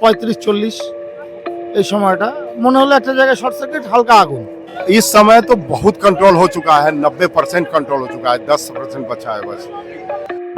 দুটো পঁয়ত্রিশ চল্লিশ এই সময়টা মনে হলো একটা জায়গায় শর্ট সার্কিট হালকা আগুন इस समय तो बहुत कंट्रोल हो चुका है नब्बे परसेंट कंट्रोल हो चुका है दस परसेंट बचा है बस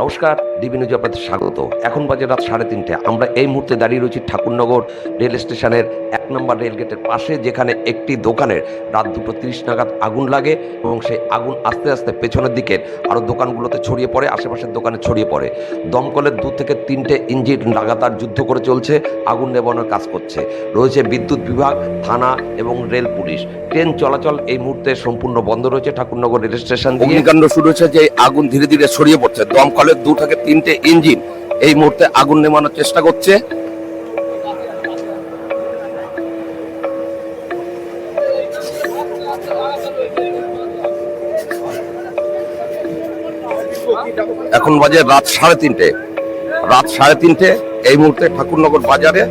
নমস্কার, ডিবি নিউজে আপনাদের স্বাগত। এখন বাজে রাত সাড়ে তিনটে। আমরা এই মুহূর্তে দাঁড়িয়ে রয়েছি ঠাকুরনগর রেল স্টেশনের এক নম্বর রেল গেটের পাশে, যেখানে একটি দোকানের রাত দুটো তিরিশ নাগাদ আগুন লাগে এবং সেই আগুন আস্তে আস্তে পেছনের দিকে আরও দোকানগুলোতে ছড়িয়ে পড়ে, আশেপাশের দোকানে ছড়িয়ে পড়ে। দমকলের দু থেকে তিনটে ইঞ্জিন লাগাতার যুদ্ধ করে চলছে, আগুন নেবানোর কাজ করছে। রয়েছে বিদ্যুৎ বিভাগ, থানা এবং রেল পুলিশ। ট্রেন চলাচল এই মুহূর্তে সম্পূর্ণ বন্ধ রয়েছে ঠাকুরনগর রেল স্টেশন অগ্নিকাণ্ড শুরু হয়েছে যে আগুন ধীরে ধীরে ছড়িয়ে পড়ছে দমকলের দু থেকে তিনটে ইঞ্জিন এই মুহূর্তে আগুন নেমানোর চেষ্টা করছে। এখন বাজে রাত সাড়ে তিনটে। রাত সাড়ে তিনটে, এই মুহূর্তে ঠাকুরনগর বাজারে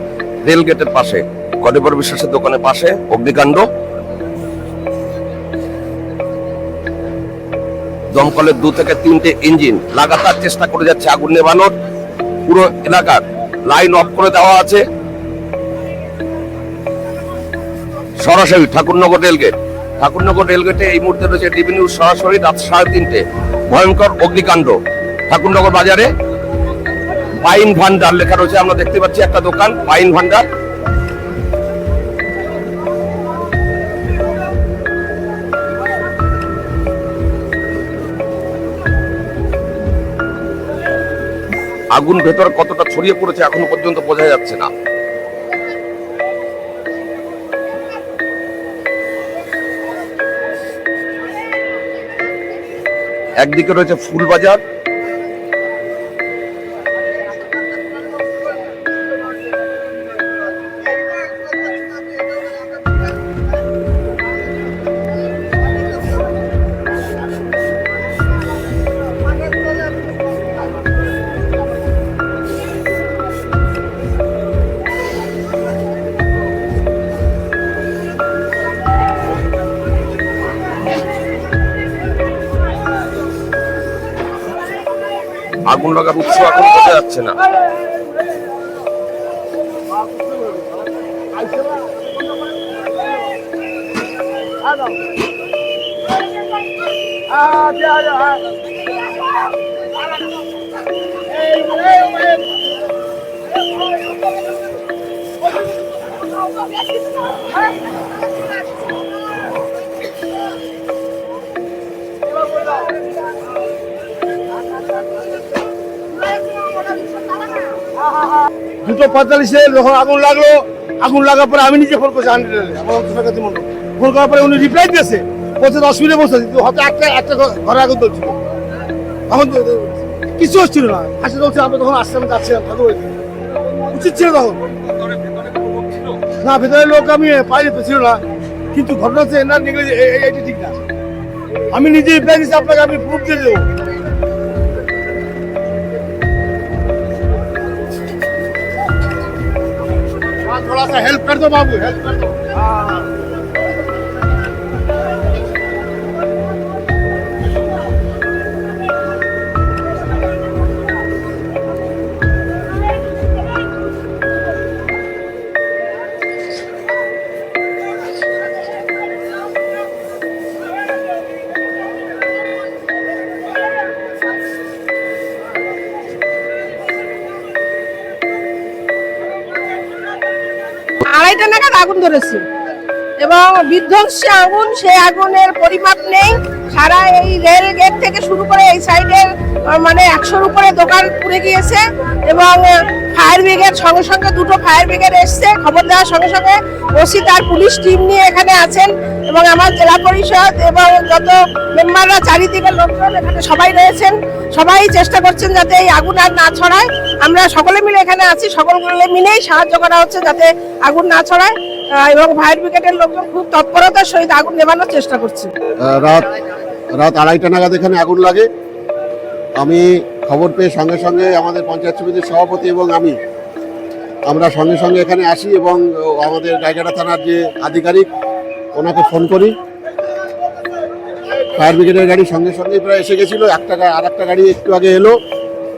রেল গেটের পাশে গডেবর বিশ্বাসের দোকানের পাশে, অগ্নিকাণ্ড। দমকলের দু থেকে তিনটে ইঞ্জিন লাগাতার চেষ্টা করে যাচ্ছে আগুন নেভানোর। পুরো এলাকার লাইন অফ করে দেওয়া আছে। সরাসরি ঠাকুরনগর রেলগেট। ঠাকুরনগর রেলগেটে এই মুহূর্তে রয়েছে ডিবি নিউজ সরাসরি রাত সাড়ে তিনটে। ভয়ঙ্কর অগ্নিকাণ্ড। ঠাকুরনগর বাজারে পাইন ভান্ডার লেখা রয়েছে। আমরা দেখতে পাচ্ছি একটা দোকান, পাইন ভান্ডার আগুন ভেতর কতটা ছড়িয়ে পড়েছে এখনও পর্যন্ত বোঝা যাচ্ছে না। একদিকে রয়েছে ফুল আগুন লাগার উৎস এখন বোঝা যাচ্ছে না। দুটো পঁয়তাল্লিশে যখন আগুন লাগল, আগুন লাগার পরে আমি নিজে ফোন করছি, হান্ড্রেডে আমার কাছে ফোন করার পরে উনি রিপ্লাই দিয়েছে, বলছে, দশ মিনিটে বসে কিন্তু হয়তো একটা একটা ঘরে আগুন চলছিল তখন কিছু হচ্ছিল না। হাসি চলছে আমরা তখন আসছিলাম যাচ্ছিলাম, ঠাকুর উচিত ছিল তখন। না ভেতরে লোক আমি পাইনি ছিল না। কিন্তু ঘটনা হচ্ছে না নিগলে এইটি ঠিক না। আমি নিজে রিপ্লাই দিচ্ছি আপনাকে আমি প্রুফ দিয়ে দেবো। थोड़ा सा हेल्प कर दो बाबू हेल्प कर दो। আড়াইটা নাগাদ আগুন ধরেছে। এবং বিধ্বংসী আগুন সে আগুনের পরিমাপ নেই। সারা এই রেল গেট থেকে শুরু করে এই সাইডের মানে একশোর উপরে দোকান পুড়ে গিয়েছে। এবং ফায়ার ব্রিগেড, সঙ্গে সঙ্গে দুটো ফায়ার ব্রিগেড এসছে। খবর দেওয়ার সঙ্গে সঙ্গে ওসি তার পুলিশ টিম নিয়ে এখানে আছেন এবং আমার জেলা পরিষদ এবং যত মেম্বাররা চারিদিকের লোকজন এখানে সবাই রয়েছেন। সবাই চেষ্টা করছেন যাতে এই আগুন আর না ছড়ায়। আমরা সকলে মিলে এখানে আছি সকলে মিলেই সাহায্য করা হচ্ছে যাতে আগুন না ছড়ায়। এবং ফায়ার ব্রিগেডের লোকজন খুব তৎপরতার সহিত আগুন নেভানোর চেষ্টা করছে। রাত রাত আড়াইটা নাগাদ এখানে আগুন লাগে। আমি খবর পেয়ে সঙ্গে সঙ্গে আমাদের পঞ্চায়েত সমিতির সভাপতি এবং আমি, আমরা সঙ্গে সঙ্গে এখানে আসি এবং আমাদের রায়গাড়া থানার যে আধিকারিক, ওনাকে ফোন করি। ফায়ার ব্রিগেডের গাড়ি সঙ্গে সঙ্গে প্রায় এসে গেছিল, একটা আর একটা গাড়ি একটু আগে এলো।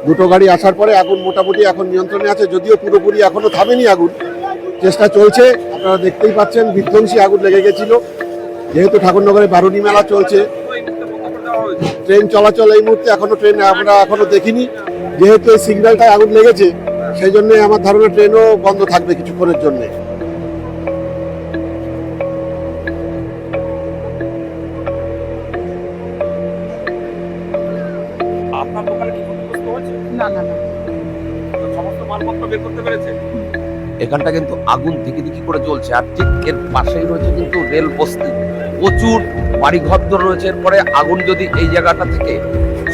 দুটো গাড়ি আসার পরে আগুন মোটামুটি এখন নিয়ন্ত্রণে আছে, যদিও পুরোপুরি এখনও থামেনি আগুন। চেষ্টা চলছে, আপনারা দেখতেই পাচ্ছেন বিধ্বংসী আগুন লেগে গেছিল। যেহেতু ঠাকুরনগরে বারুণী মেলা চলছে ট্রেন চলাচল এই মুহূর্তে এখনও ট্রেন আমরা এখনও দেখিনি। যেহেতু এই সিগন্যালটায় আগুন লেগেছে সেই জন্য আমার ধারণা ট্রেনও বন্ধ থাকবে কিছুক্ষণের জন্য। আপনার দোকানে কি ক্ষতিগ্রস্ত হয়েছে? না না না। সমস্ত মালপত্র বের করতে পেরেছে? এখানটা কিন্তু আগুন দিকে দিকে করে জ্বলছে আর ঠিক এর পাশেই রয়েছে কিন্তু রেল বস্তি। প্রচুর বাড়ি ঘর রয়েছে। এরপরে আগুন যদি এই জায়গাটা থেকে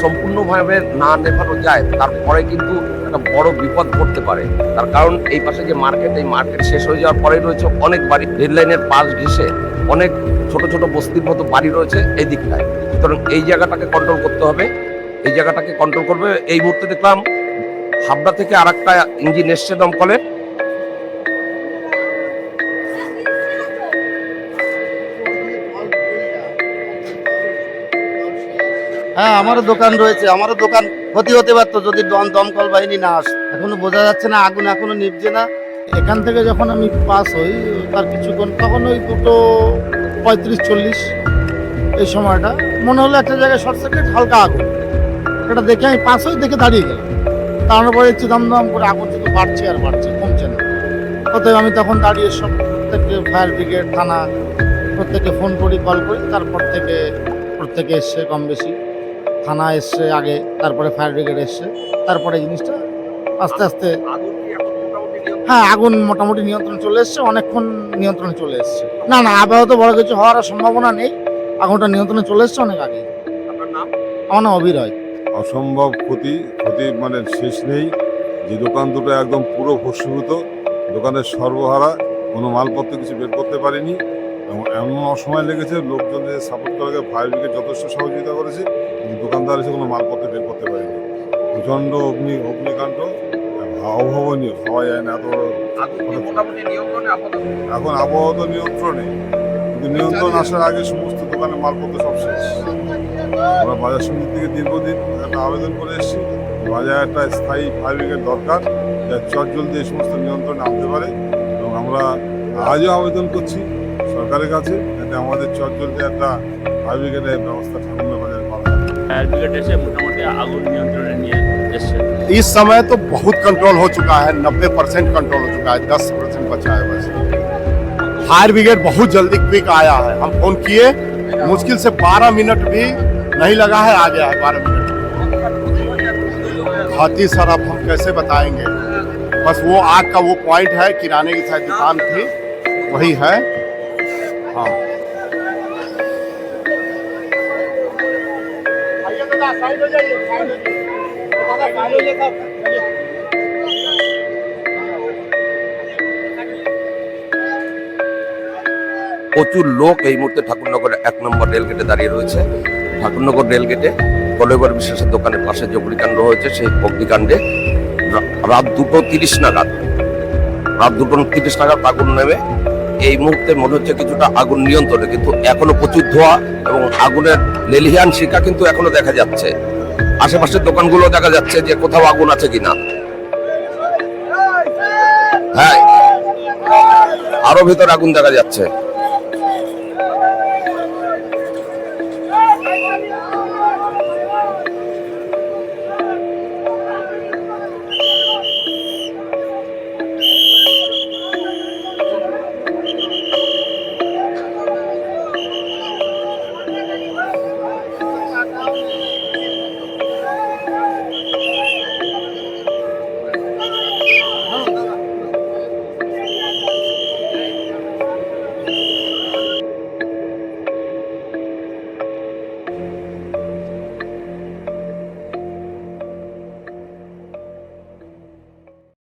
সম্পূর্ণভাবে না নেভানো যায়, তারপরে কিন্তু একটা বড় বিপদ ঘটতে পারে। তার কারণ এই পাশে যে মার্কেট, এই মার্কেট শেষ হয়ে যাওয়ার পরে রয়েছে অনেক বাড়ি। রেল লাইনের পাশ ঘেসে অনেক ছোট ছোট বস্তির মতো বাড়ি রয়েছে এই দিকটায়। সুতরাং এই জায়গাটাকে কন্ট্রোল করতে হবে। এই জায়গাটাকে কন্ট্রোল করবে। এই মুহূর্তে দেখলাম হাবড়া থেকে আর একটা ইঞ্জিন এসছে দমকলের। হ্যাঁ আমারও দোকান রয়েছে, আমারও দোকান ক্ষতি হতে পারতো যদি দম, দমকল বাহিনী না আসে এখনও বোঝা যাচ্ছে না, আগুন এখনও নিভছে না। এখান থেকে যখন আমি পাস হই, তার কিছুক্ষণ, তখন ওই দুটো পঁয়ত্রিশ, চল্লিশ এই সময়টা, মনে হলো একটা জায়গায় শর্ট সার্কিট, হালকা আগুন। এটা দেখে আমি পাস হই, দেখে দাঁড়িয়ে গেলাম। তারপরে হচ্ছে দম দম করে আগুন শুধু বাড়ছে আর বাড়ছে, কমছে না। অতএব আমি তখন দাঁড়িয়ে সব প্রত্যেককে ফায়ার ব্রিগেড, থানা, প্রত্যেককে ফোন করি, কল করি, তারপর থেকে, প্রত্যেকে এসছে কম বেশি। থানা এসছে, আগে তারপরে ফায়ার ব্রিগেড এসছে। তারপরে জিনিসটা আস্তে আস্তে হ্যাঁ আগুন মোটামুটি নিয়ন্ত্রণ চলে এসছে, অনেকক্ষণ নিয়ন্ত্রণে চলে এসছে। না না, আপাতত বড় কিছু হওয়ার সম্ভাবনা নেই। আগুনটা নিয়ন্ত্রণে চলে এসছে অনেক আগে আমার নাম অভিরয়। অসম্ভব ক্ষতি ক্ষতি মানে শেষ নেই। যে দোকান দুটো একদম পুরো ভস্মীভূত, দোকানের সর্বহারা, কোনো মালপত্র কিছু বের করতে পারিনি। এবং এমন অসময় লেগেছে লোকজন যে সাপোর্ট করে ফায়ার ব্রিগেড যথেষ্ট সহযোগিতা করেছে। দোকানদার এসে কোনো মালপত্র বের করতে পারেনি। প্রচণ্ড অগ্নি অগ্নিকাণ্ড অভাবনীয় হওয়া যায় না এত এখন আবহাওয়া তো নিয়ন্ত্রণে কিন্তু নিয়ন্ত্রণ আসার আগে সমস্ত দোকানে মালপত্র সব শেষ। আমরা বাজার সমিতি থেকে দীর্ঘদিন একটা আবেদন করে এসেছি। বাজার একটা স্থায়ী ফায়ার ব্রিগেড দরকার যা চট জলদি এই সমস্ত নিয়ন্ত্রণে আনতে পারে। এবং আমরা আজও আবেদন করছি সরকারের কাছে যাতে আমাদের চট জলদি একটা ফায়ার ব্রিগেডের ব্যবস্থা হয়। ফায়ার ব্রিগেড এসে মোটামুটি আগুন নিয়ন্ত্রণে নিয়ে এসছে इस समय तो बहुत कंट्रोल हो चुका है नब्बे परसेंट कंट्रोल हो चुका है दस परसेंट बचा है बस फायर ब्रिगेड बहुत जल्दी क्विक आया है हम फोन किए मुश्किल से बारह मिनट भी नहीं लगा है आ गया है बारह मिनट खाती सर अब हम कैसे बताएंगे बस वो आग का वो पॉइंट है किराने की शायद दुकान थी वही है हाँ প্রচুর লোক এই মুহূর্তে ঠাকুরনগর এক নম্বর রেলগেটে দাঁড়িয়ে রয়েছে। ঠাকুরনগর রেলগেটে কলেবর বিশ্বাসের দোকানের পাশে যে অগ্নিকাণ্ড হয়েছে, সেই অগ্নিকাণ্ডে রাত দুটো তিরিশ নাগাদ। রাত দুটো তিরিশ নাগাদ আগুন নেমে এই মুহূর্তে মনে হচ্ছে কিছুটা আগুন নিয়ন্ত্রণে, কিন্তু এখনও প্রচুর ধোয়া এবং আগুনের লেলিহান শিকা কিন্তু এখনও দেখা যাচ্ছে। আশেপাশের দোকানগুলো দেখা যাচ্ছে যে কোথাও আগুন আছে কিনা। হ্যাঁ আরও ভেতরে আগুন দেখা যাচ্ছে।